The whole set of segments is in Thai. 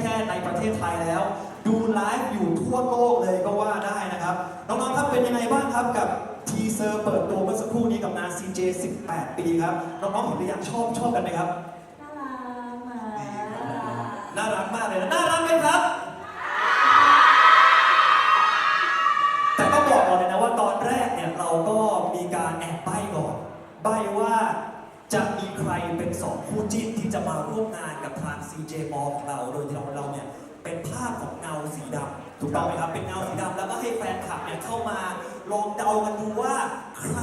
แค่ในประเทศไทยแล้ว ดูไลฟ์อยู่ทั่วโลกเลยก็ว่าได้นะครับ น้องๆครับเป็นยังไงบ้างครับกับทีเซอร์เปิดตัวเมื่อสักครู่นี้กับงาน CJ 18 ปีครับ น้องๆเห็นหรือยังชอบชอบกันไหมครับ น่ารักอะน่ารักมากเลยนะน่ารักไหมครับ เป็นสองคู่จิ้นที่จะมาร่วมงานกับทาง CJ m a l l ของเรา โดยที่เราเราเนี่ยเป็นภาพของเงาสีดำถูกต้องไหมครับ เป็นเงาสีดำแล้วก็ให้แฟนคลับเนี่ยเข้ามาลองเดากันดูว่าใคร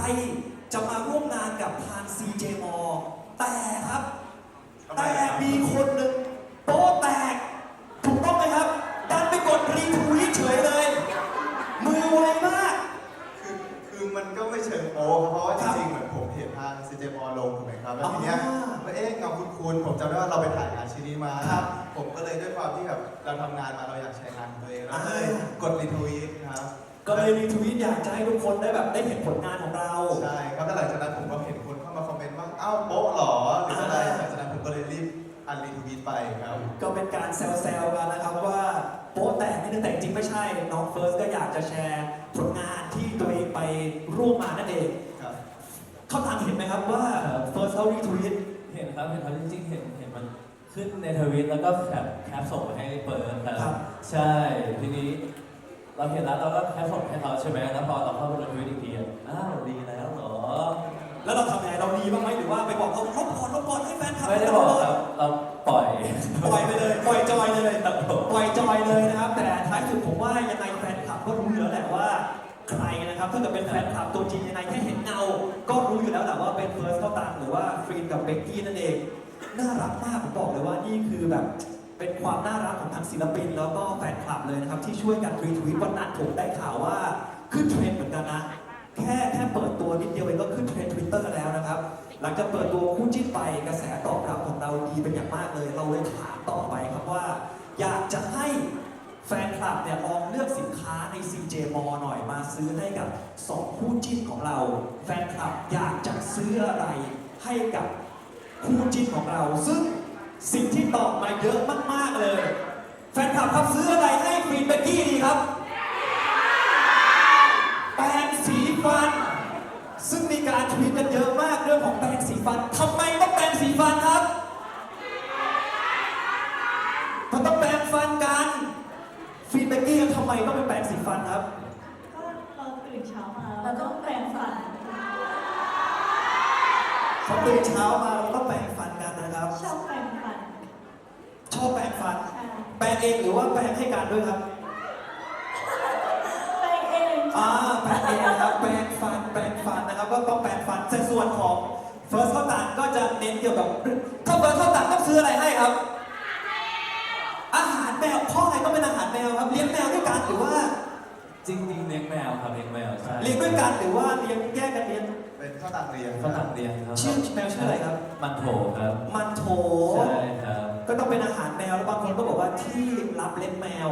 จะมาร่วมงานกับทาง CJ m a l l แต่ครับ แต่มีคนหนึ่งโป๊ะแตก ถูกต้องไหมครับ ดันไปกดรีทวีตเฉยเลย มือไวมาก คือคือมันก็ไม่เชิงโป๊ครับเพราะว่าจริงๆเหมือนผมเห็นทางซีเจมอลงถูกไหมครับแล้วทีเนี้ยอ่ คุ้นๆผมจำได้ว่าเราไปถ่ายงานชิ้นนี้มา ครับผมก็เลยด้วยความที่แบบเราทำงานมาเราอยากแชร์งานของตัวเองเราก็เลยอ่า กดรีทวีตครับก็เลยรีทวีตอยากจะให้ทุกคนได้แบบได้เห็นผลงานของเรา ใช่ครับแล้วหลังจากนั้นผมก็เห็นคนเข้ามาคอมเมนต์ว่าอ้าวโป๊ะเหรอหรืออะไรอ่าหลังจากนั้นผมก็เลยรีบอันรีทวีตไปครับ ก็เป็นการแซวๆกันนะครับว่าโป๊ะแตกนี่แต่จริงไม่ใช่ น้องเฟิร์สก็อยากจะแชร์ผลงานที่ตัวเองไปร่วมมานั่นเอง ครับ เขาทางเห็นไหมครับว่าเฟิร์สเขารีทวีตเห็น ครับเห็นครับจริงๆเห็นเห็นมันขึ้นในทวิตแล้วก็แคปแคปส่งไปให้เปิดคครัรับบใช่ทีนี้ เราเห็นแล้วเราก็แคปส่งให้เขาใช่ไหมแล้วพอเราเข้าไปดูทวิตอีกทีอะอ้าวดีแล้วเหรอแล้วเราทำยังไงเราดีบ้างไหมหรือว่าไปบอกเขาลบก่อนลบก่อนให้แฟนคลับไม่ได้บอกครับเราปล่อย ปล่อยไปเลยปล่อยจอยเลย ครับผม ปล่อยจอยเลยนะครับ แต่ท้ายสุดผมว่ายังไงแฟนคลับก็รู้อยู่แล้วแหละว่าใคร นะครับถ้าเกิดเป็นแฟนคลับตัวจริงยังไงแค่เห็นเงา ก็รู้อยู่แล้วแหละว่าเป็นเฟิร์สเข้าตังหรือว่าฟรีนกับเบกกี้นั่นเอง น่ารักมากผมบอกเลยว่านี่คือแบบเป็นความน่ารักของทั้งศิลปิน แล้วก็แฟนคลับเลยนะครับที่ช่วยกันรีทวีตวันนั้นผมได้ข่าวว่าขึ้นเทรนด์เหมือนกันนะ แค่แค่เปิดตัวนิดเดียวเองก็ขึ้นเทรนด์ทวิตเตอร์แล้วนะครับ หลังจากเปิดตัวคู่จิ้นไปกระแสตอบรับของเราดีเป็นอย่างมากเลย เราเลยถามต่อไปครับว่า อยากจะให้ แฟนคลับเนี่ยลองเลือกสินค้าใน CJ m a l l หน่อยมาซื้อให้กับสองคู่จิ้นของเรา แฟนคลับอยากจะซื้ออะไรให้กับคู่จิ้นของเรา ซึ่งสิ่งที่ตอบมาเยอะมากๆเลย แฟนคลับครับซื้ออะไรให้ฟรีนเบกกี้ดีครับแปรงสีฟัน ซึ่งมีการทวีตกันเยอะมากเรื่องของแปรงสีฟันทำไมต้องแปรงสีฟันครับ ฟีดแบ็กกี้ทำไมต้องเป็นแปรงสีฟันครับ ก็เราตื่นเช้ามาเราต้องแปรงฟันพอตื่นเช้ามาเราต้องแปรงฟันกันนะครับ ชอบแปรงฟันชอบแปรงฟัน ใช่แปรงเองหรือว่าแปรงให้กันด้วยครับ แปรงเองอ่าแปรงเองนะครับแปรงฟันแปรงฟันนะครับ ก็ต้องแปรงฟันแต่ส่วนของเฟิร์สข้าวตานก็จะเน้นเกี่ยวกับ ถ้าเฟิร์สข้าวตานต้องซื้ออะไรให้ครับอาหาร แมวเพ่ออะไรต้องเป็นอาหารแมวครับเลี้ยงแมวด้วยกันหรือว่าจริงๆเลี้ยงแมวครับเลี้ยงแมวใช่เลี้ยงด้วยกันหรือว่าเลี้ยงแยกกันเลี้ยงเป็นข้าวตังเรียนเขาตัดเลี้ยงครับชื่อแมวชื่ออะไรครับ มันโถครับมันโถใช่ครับก็ต้องเป็นอาหารแมวแล้วบางคนก็บอกว่าที่รับเลี้ยงแมว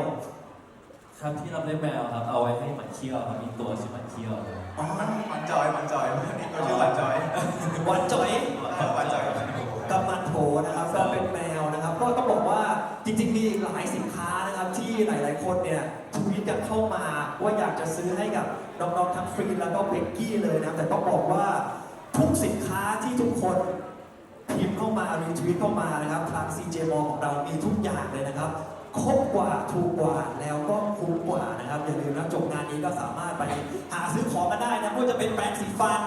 ครับที่เราเลี้ยงแมวครับเอาไว้ให้หมันเคี้ยวครับมีตัวชื่อหมันเคี้ยวครับอ๋อมันมันจอยมันจอยนี่ก็ชื่อวันจอยวันจ่อย เออวันจอยกับมันโถกับมันโถนะครับก็เป็นแมวนะครับ ก็ต้องบอกว่า จริงๆ มีหลายสินค้านะครับที่หลายๆ คนเนี่ยทวีตกันเข้ามาว่าอยากจะซื้อให้กับน้องๆ ทั้งฟรีนแล้วก็เบกกี้เลยนะแต่ต้องบอกว่าทุกสินค้าที่ทุกคนพิมพ์เข้ามารีทวีตเข้ามานะครับทาง CJ m a l l ของเรามีทุกอย่างเลยนะครับครบกว่าถูกกว่าแล้วก็คุ้มกว่านะครับอย่าลืมนะจบงานนี้ก็สามารถไปหาซื้อของกันได้นะไม่ว่าจะเป็นแปรงสีฟัน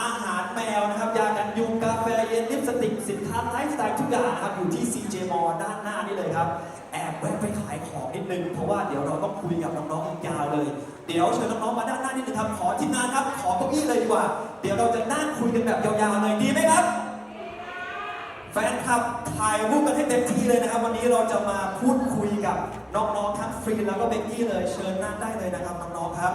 อาหารแมวนะครับ ยากันยุงกาแฟเย็นลิปสติกสินค้าไลฟ์สไตล์ทุกอย่างนะครับอยู่ที่ CJ m a l l ด้านหน้านี่เลยครับ แอบแวะไปขายของนิดนึง เพราะว่าเดี๋ยวเราต้องคุยกับน้องๆอีกยาวเลย เดี๋ยวเชิญน้องๆมาด้านหน้านิดนึงครับ ขอทีมงานครับ ขอเก้าอี้เลยดีกว่า เดี๋ยวเราจะนั่งคุยกันแบบยาวๆเลยดีไหมครับแฟนคลับถ่ายรูปกันให้เต็มที่เลยนะครับ วันนี้เราจะมาพูดคุยกับน้องๆทั้งฟรีแล้วก็เบกกี้เลยเชิญนั่งได้เลยนะครับน้องๆครับ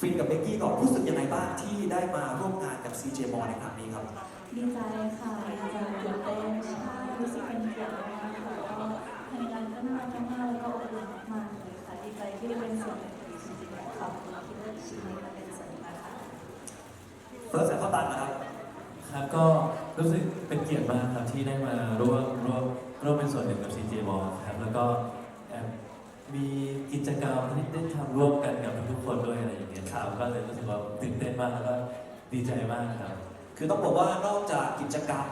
ฟินกับเบกกี้ก่อนรู้สึกยังไงบ้างที่ได้มาร่วมงานกับ CJ m o ในครั้งนี้ครับ ดีใจค่ะดีใจตื่นเต้นใช่รู้สึกเป็นเกียรติมากค่ะแล้วก็ภายในงานก็น่ารักมากแล้วก็อบอุ่นมากๆเลยค่ะดีใจที่ได้เป็นส่วนหนึ่งของจริงๆขอบคุณที่เลือกชิ้นนี้มาเป็นส่วนหนึ่งนะคะเฟิร์สและข้าวตันนะครับครับก็รู้สึกเป็นเกียรติมากครับที่ได้มาร่วมร่วมร่วมเป็นส่วนหนึ่งกับ CJ b a l l ครับแล้วก็แอบ มีกิจกรรมที่ได้ทำร่วมกันกับทุกๆคนด้วยอะไรอย่างเงี้ยครับก็เลยรู้สึกว่าตื่นเต้นมากแล้วก็ดีใจมากครับ คือต้องบอกว่านอกจากกิจกรรม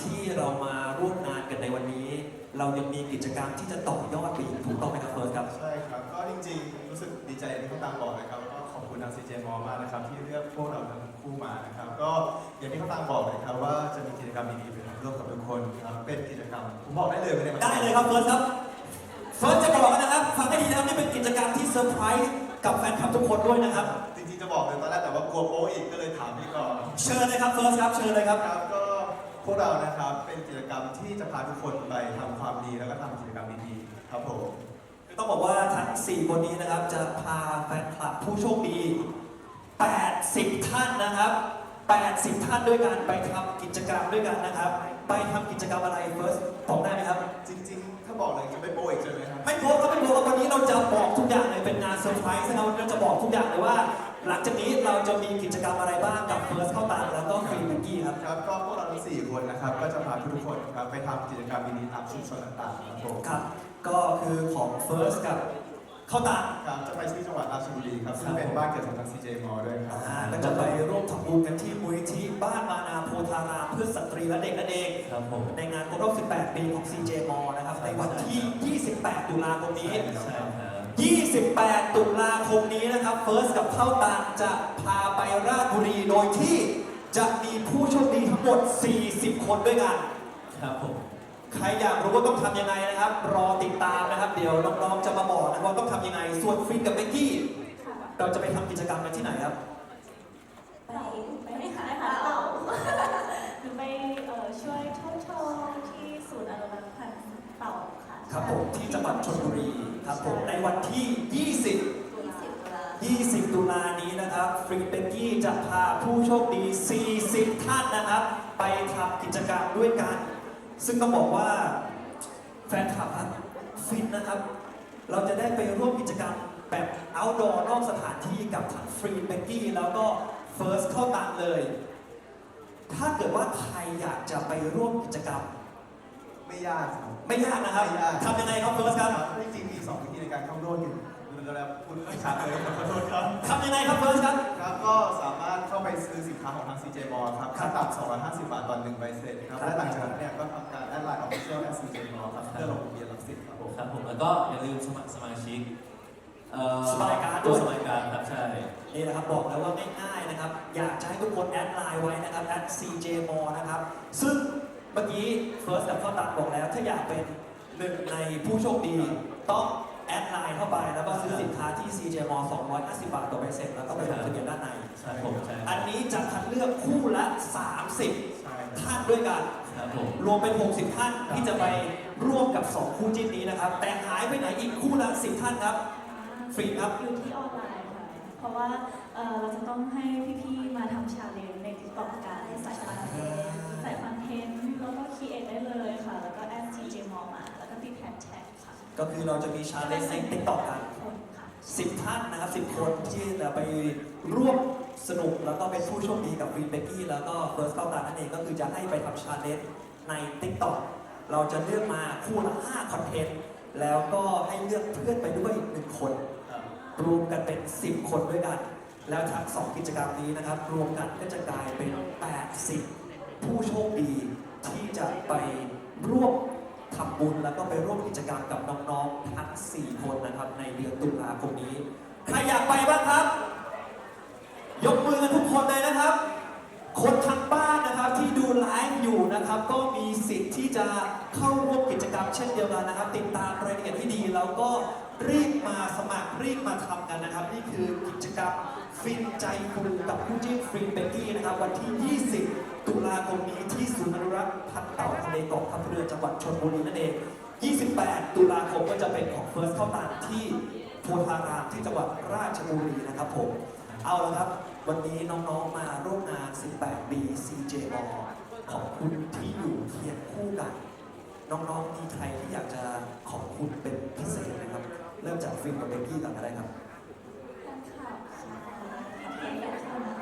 ที่เรามาร่วมงานกันในวันนี้ เรายังมีกิจกรรมที่จะต่อยอดไปอีกถูกต้องไหมครับเฟิร์สครับ ใช่ครับ ก็จริงๆ รู้สึกดีใจที่เขาตามบอกนะครับแล้วก็ขอบคุณทางซีเจมอมากนะครับ ที่เลือกพวกเราทั้งคู่มานะครับ ก็อย่างที่เขาตามบอกนะครับว่าจะมีกิจกรรมดีๆไปทำร่วมกับทุกคนครับเป็นกิจกรรมผมบอกได้เลยไม่ได้มาได้เลยครับเฟิร์สครับเฟิร์สจะบอก นะครับฟังให้ดีนะครับนี่เป็นกิจกรรมที่เซอร์ไพรส์กับแฟนคลับทุกคนด้วยนะครับ จริงๆจะบอกเลยตอนแรกแต่ว่ากลัวโป๊อีกก็เลยถามพี่ก่อนเชิญเลยครับเฟิร์สครับเชิญเลยครับ ครับก็พวกเรานะครับเป็นกิจกรรมที่จะพาทุกคนไปทำความดีแล้วก็ทำกิจกรรมดีๆครับผมต้องบอกว่าทั้ง 4 คนนี้นะครับ จะพาแฟนคลับผู้โชคดี 80 ท่านนะครับ 80 ท่านด้วยกันไปทำกิจกรรมด้วยกันนะครับ ไปทำกิจกรรมอะไรเฟิร์สบอกได้ อกทุกอย่างเลยเป็นงานเซอร์ไพรส์เราเราจะบอกทุกอย่างเลยว่า หลังจากนี้เราจะมีกิจกรรมอะไรบ้างกับเฟิร์สเข้าตามแล้วก็ฟรีเบกกี้ครับ ครับก็พวกเราทั้งสี่คนนะครับ ก็จะพาทุกๆคนครับไปทำกิจกรรมดีๆตามชุมชนต่างๆครับผมครับ ก็คือของเฟิร์สกับเข้าตามครับจะไปที่จังหวัดราชบุรีครับซึ่งเป็นบ้านเกิดของทาง CJ m o ด้วยครับ อ่าก็จะไปร่วมทำบุญกันที่มูลนิธิบ้านมานาโพธารามเพื่อสตรีและเด็กนั่นเอง ครับผม ในงานครบรอบ 18 ปีของ CJ m o นะครับ ในวันที่ 28 ตุลาคมนี้ ใช่ครับ 28 ตุลาคมนี้นะครับเฟิร์สกับเข้าตางจะพาไปราชบุรีโดยที่จะมีผู้โชคดีทั้งหมด 40 คนด้วยกัน ครับผม ใครอยากรู้ว่าต้องทำยังไงนะครับ รอติดตามนะครับ เดี๋ยวน้องๆจะมาบอกนะครับว่าต้องทำยังไง ส่วนฟินกับเบกกี้ค่ะเราจะไปทำกิจกรรมกันที่ไหนครับ ไปไปไม่ขายหาเต่าหรือไปเอ่อช่วยทดชมที่ศูนย์อนุรักษ์พันธุ์เต่าค่ะ ครับผมที่จังหวัดชลบุรี ครับผมในวันที่ 20 20 ตุลานี้นะครับฟรีเบกกี้จะพาผู้โชคดี 40 ท่านนะครับ ไปทำกิจกรรมด้วยกัน ซึ่งต้องบอกว่าแฟนคลับครับฟินนะครับ เราจะได้ไปร่วมกิจกรรมแบบ outdoor นอกสถานที่กับทั้งฟรีเบกกี้แล้วก็เฟิร์สเข้าตามเลย ถ้าเกิดว่าใครอยากจะไปร่วมกิจกรรม ไม่ยากครับ ไม่ยากนะครับไม่ยาก ทำยังไงครับเฟิร์สครับจริงๆมีสองวิธีในการเข้าร่วมกันเราจะพูดไม่ชัดเลยขอโทษครับ ทำยังไงครับเฟิร์สครับ ครับก็สามารถเข้าไปซื้อสินค้าของทาง CJ m o ครับขั้นต่ำ250 บาทต่อหนึ่งใบเสร็จครับ และหลังจากนั้นเนี่ยก็ทำการแอดไลน์ออฟฟิเชียลแอด CJ m o ครับเพื่อลงทะเบียนรับสิทธิ์ครับผมครับผมแล้วก็อย่าลืมสมัครสมาชิกเอ่อสมัครการ์ดด้ตัววย สมัครการ์ดครับใช่ นี่นะครับบอกแล้วว่าง่ายๆนะครับ อยากจะให้ทุกคนแอดไลน์ไว้นะครับแอด CJ m o นะครับ ซึ่ง เมื่อกี้เฟิร์สกับข้าวตัดบอกแล้ว ถ้าอยากเป็นหนึ่งในผู้โชคดี ต้องแอดไลน์เข้าไปแล้วก็ซื้อสินค้าที่ CJ m o 250 บาทต่อใบเสร็จแล้วก็ไปลงทะเบียนด้านในใช่ผมใช่อันนี้จะคัดเลือกคู่ละ 30 ใช่ครับ ท่านด้วยกัน ครับผม รวมเป็น 60 ท่านที่จะไปร่วมกับ 2 คู่จิ้นนี้นะครับ แต่หายไปไหนอีกคู่ละ 10 ท่านครับ ฟรีครับ อยู่ที่ออนไลน์ค่ะ เพราะว่าเอ่อเราจะต้องให้พี่ๆ มาทำชาเลนจ์ในติ๊กต็อกกันใส่คอนเทนต์ใส่คอน เทนต์แล้วก็คีเอทได้เลยค่ะ แล้วก็แอด TJ มอมา แล้วก็ติดแฮชแท็กค่ะก็คือเราจะมีชาเลนจ์ในติ๊กต็อกกัน คนค่ะ 10 ท่านนะครับ 10 คนที่จะไปร่วมสนุกแล้วก็เป็นผู้โชคดีกับวินเบกกี้แล้วก็เฟิร์สเข้าตานั่นเองก็คือจะให้ไปทำชาเลนจ์ใน TikTok เราจะเลือกมาคู่ละ 5 คอนเทนต์ แล้วก็ให้เลือกเพื่อนไปด้วยอีกหนึ่งคนครับรวมกันเป็น 10 คนด้วยกัน แล้วทั้ง 2 กิจกรรมนี้นะครับ รวมกันก็จะกลายเป็น 80 ผู้โชคดีที่จะไปร่วมทำบุญแล้วก็ไปร่วมกิจกรรมกับน้องๆทั้ง 4 คนนะครับในเดือนตุลาคมนี้ ใครอยากไปบ้างครับ ยกมือกันทุกคนเลยนะครับ คนทางบ้านนะครับที่ดูไลฟ์อยู่นะครับ ก็มีสิทธิ์ที่จะเข้าร่วมกิจกรรมเช่นเดียวกันนะครับ ติดตามรายละเอียดให้ดีแล้วก็รีบมาสมัครรีบมาทำกันนะครับ นี่คือกิจกรรมฟินใจฟูกับผู้จิ้นฟรีเบกกี้นะครับวันที่2 ลาคมนี้ที่ศูนย์อนุรักษ์พันธุ์เต่าทะเลเกาะทับเรือจังหวัดชลบุรีนั่นเอง 28 ตุลาคมก็จะเป็นของ First เข้าตันที่โพธารามที่จังหวัดราชบุรีนะครับผม เอาละครับ วันนี้น้องๆมาร่วมงาน 18ปี CJ b ขอบคุณที่อยู่เคียงคู่กัน น้องๆมีใครที่อยากจะขอบคุณเป็นพิเศษไหมครับ เริ่มจากฟิล์มกับเบกกี้ก่อนก็ได้ครับ แฟนคลับค่ะขอบคุณที่เข้ามา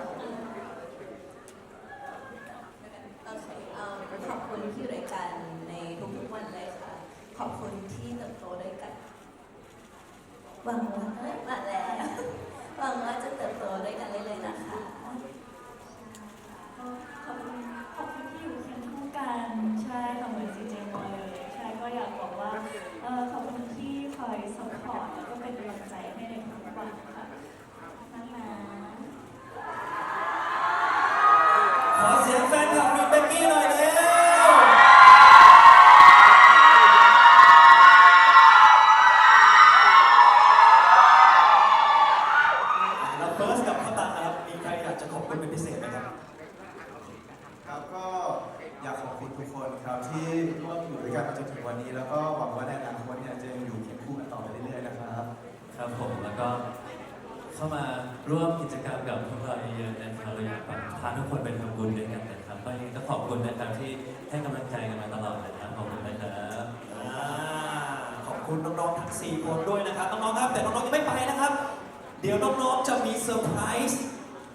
โอเคเอิ่มขอบคุณที่อยู่ด้วยกันในทุกๆวันเลยค่ะ ขอบคุณที่เติบโตด้วยกัน หวังว่าเอ้ยมาแล้วหวังว่าจะเติบโตด้วยกันเรื่อยๆนะคะ ก็ขอบคุณขอบคุณที่อยู่เคียงคู่กันใช่ค่ะเหมือนซีเจมอยเลยใช่ก็อยากบอกว่าเออขอบคุณที่คอยซัพพอร์ตแล้วก็เป็นกำลังใจให้ในทุกวันค่ะนั่นนะ ขอเสียงแฟนคลับฟิล์มเบกกี้หน่อยเร็วแล้วเฟิร์สกับข้าวตังนะครับ มีใครอยากจะขอบคุณเป็นพิเศษไหมครับ ครับก็อยากขอบคุณทุกคนครับที่ร่วมอยู่ด้วยกันมาจนถึงวันนี้ แล้วก็หวังว่าในอนาคตเนี่ยจะยังอยู่เคียงคู่กันต่อไปเรื่อยๆนะครับ ครับผมแล้วก็เข้ามาร่วมกิจกรรมกับพวกเราเยอะๆนะครับเราอยากแบบพาทุกคนไปทำบุญด้วยกันนะครับก็ยังไงก็ขอบคุณนะครับที่ให้กำลังใจกันมาตลอดนะครับขอบคุณนะครับ อ่าขอบคุณน้องๆทั้ง 4 คนด้วยนะครับน้องๆครับ แต่น้องๆยังไม่ไปนะครับ เดี๋ยวน้องๆจะมีเซอร์ไพรส์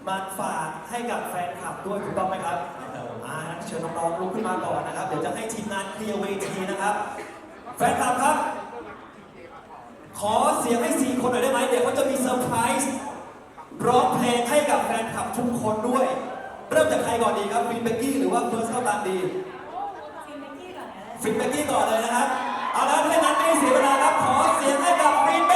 มาฝากให้กับแฟนคลับด้วยถูกต้องไหมครับอ่าเชิญน้องๆลุกขึ้นมาก่อนนะครับ เดี๋ยวจะให้ทีมงานเคลียร์เวทีนะครับ แฟนคลับครับ ขอเสียงให้ 4 คนหน่อยได้ไหมเดี๋ยวเขาจะมีเซอร์ไพรส์ร้องเพลงให้กับแฟนคลับทุกคนด้วย เริ่มจากใครก่อนดีครับฟินเบกกี้หรือว่าเฟิร์สเข้าตันดีฟิล์มเบกกี้ก่อนนะฟินเบกกี้ก่อนเลยนะครับ เอาละถ้าอย่างนั้นไม่เสียเวลาครับขอเสียงให้กับฟิน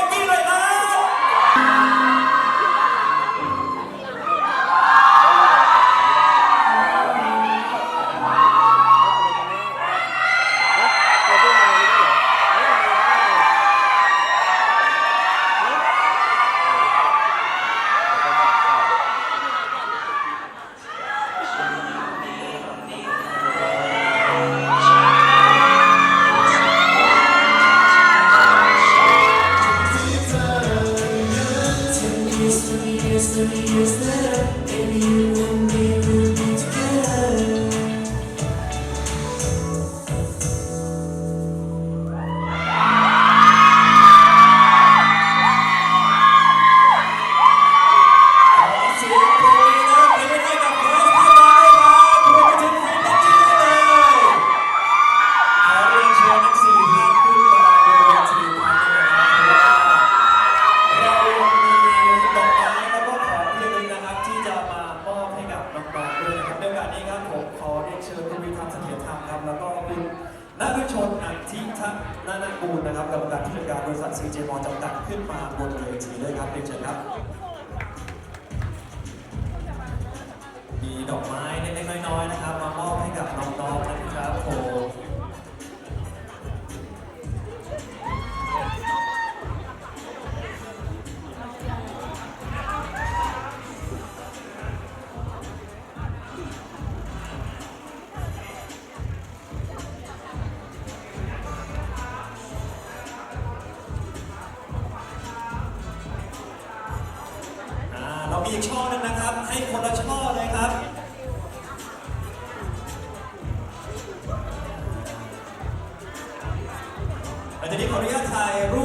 หลังจากนี้ขออนุญาตถ่ายรูป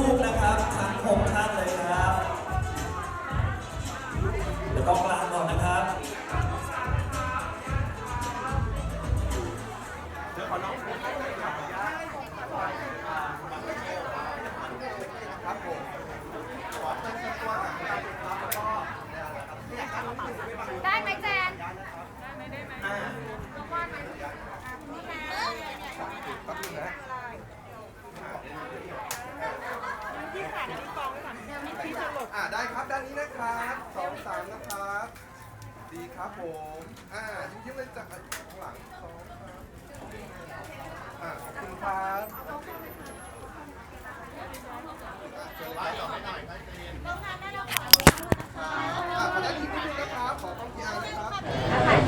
ผมอ่ายิ้มๆเลยจากข้างหลังสองครับอ่าขอบคุณครับอ่าขอด้านนี้นิดนึงนะครับขอกล้องพีอาร์นะครับ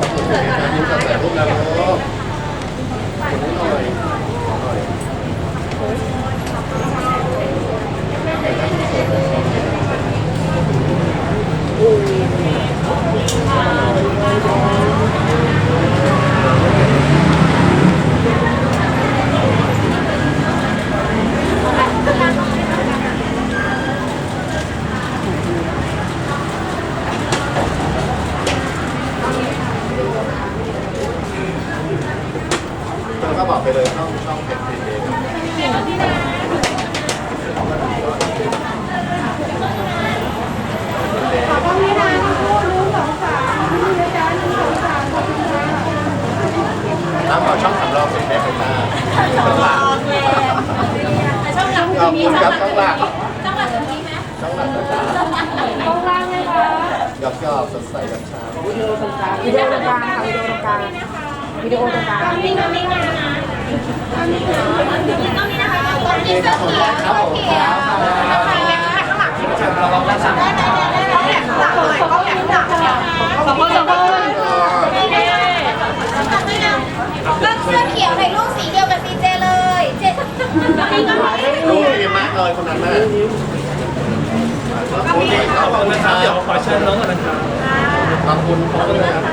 เมีช่องหลักช่องหลักช่องหลักตรงนี้ไหม ช่องหลังก็จะ ตรงล่างไหมคะ หยอกหยอกสดใสกับชา วิดีโอตรงกลางวิดีโอตรงกลางค่ะวิดีโอตรงกลางวิดีโอตรงกลางตรงนี้ตรงนี้นะตรงนี้ตรงนี้ตรงนี้นะคะตรงนี้เสื้อเขียวเสื้อเขียวข้างหลังได้ได้ได้ได้เขาแหลมหลังเลยเขาแหลมหลังเนี่ยสองคนสองคนก็เสื้อเขียวในรูปสีเดียวกับซีเจเลยเจ็ดนี่ก็มีรู้ดีมากเลยคนนั้นน่ะขอบคุณขอบคุณนะครับเดี๋ยวขอเชิญน้องก่อนนะครับ ขอบคุณขอบคุณนะครับ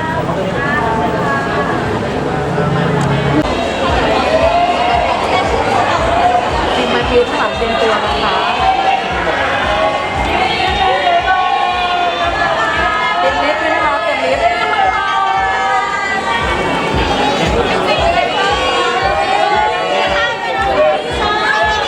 จิมมาคิวข้างหลังเต็มตัวนะคะ